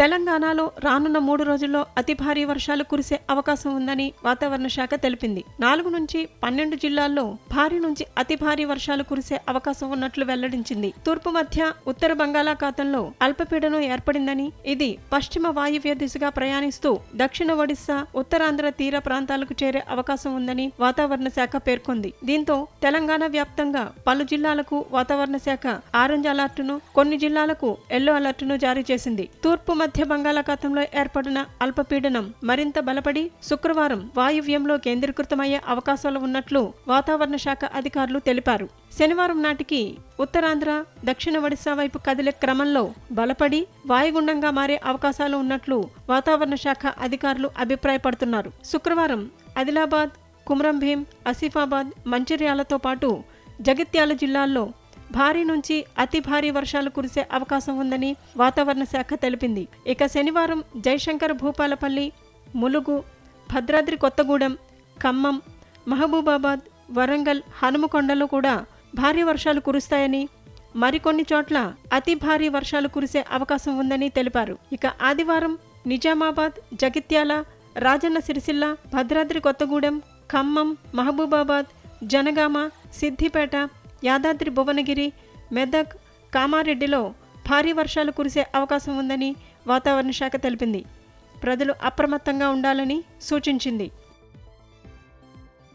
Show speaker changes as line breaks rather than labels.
తెలంగాణలో రానున్న మూడు రోజుల్లో అతి భారీ వర్షాలు కురిసే అవకాశం ఉందని వాతావరణ శాఖ తెలిపింది. నాలుగు నుంచి పన్నెండు జిల్లాల్లో భారీ నుంచి అతి భారీ వర్షాలు కురిసే అవకాశం ఉన్నట్లు వెల్లడించింది. తూర్పు మధ్య ఉత్తర బంగాళాఖాతంలో అల్పపీడనం ఏర్పడిందని ఇది పశ్చిమ వాయువ్య దిశగా ప్రయాణిస్తూ దక్షిణ ఒడిశా ఉత్తరాంధ్ర తీర ప్రాంతాలకు చేరే అవకాశం ఉందని వాతావరణ శాఖ పేర్కొంది. దీంతో తెలంగాణ వ్యాప్తంగా పలు జిల్లాలకు వాతావరణ శాఖ ఆరెంజ్ అలర్టును కొన్ని జిల్లాలకు ఎల్లో అలర్టును జారీ చేసింది. తూర్పు మధ్య బంగాళాఖాతంలో ఏర్పడిన అల్పపీడనం మరింత బలపడి శుక్రవారం వాయువ్యంలో కేంద్రీకృతమయ్యే అవకాశాలు ఉన్నట్లు వాతావరణ శాఖ అధికారులు తెలిపారు. శనివారం నాటికి ఉత్తరాంధ్ర దక్షిణ ఒడిశా వైపు కదిలే క్రమంలో బలపడి వాయుగుండంగా మారే అవకాశాలు ఉన్నట్లు వాతావరణ శాఖ అధికారులు అభిప్రాయపడుతున్నారు. శుక్రవారం ఆదిలాబాద్ కుమ్రంభీం ఆసిఫాబాద్ మంచిర్యాలతో పాటు జగిత్యాల జిల్లాల్లో భారీ నుంచి అతి భారీ వర్షాలు కురిసే అవకాశం ఉందని వాతావరణ శాఖ తెలిపింది. ఇక శనివారం జయశంకర్ భూపాలపల్లి ములుగు భద్రాద్రి కొత్తగూడెం ఖమ్మం మహబూబాబాద్ వరంగల్ హనుమకొండలో కూడా భారీ వర్షాలు కురుస్తాయని మరికొన్ని చోట్ల అతి భారీ వర్షాలు కురిసే అవకాశం ఉందని తెలిపారు. ఇక ఆదివారం నిజామాబాద్ జగిత్యాల రాజన్న సిరిసిల్ల భద్రాద్రి కొత్తగూడెం ఖమ్మం మహబూబాబాద్ జనగామ సిద్దిపేట యాదాద్రి భువనగిరి మెదక్ కామారెడ్డిలో భారీ వర్షాలు కురిసే అవకాశం ఉందని వాతావరణ శాఖ తెలిపింది. ప్రజలు అప్రమత్తంగా ఉండాలని సూచించింది.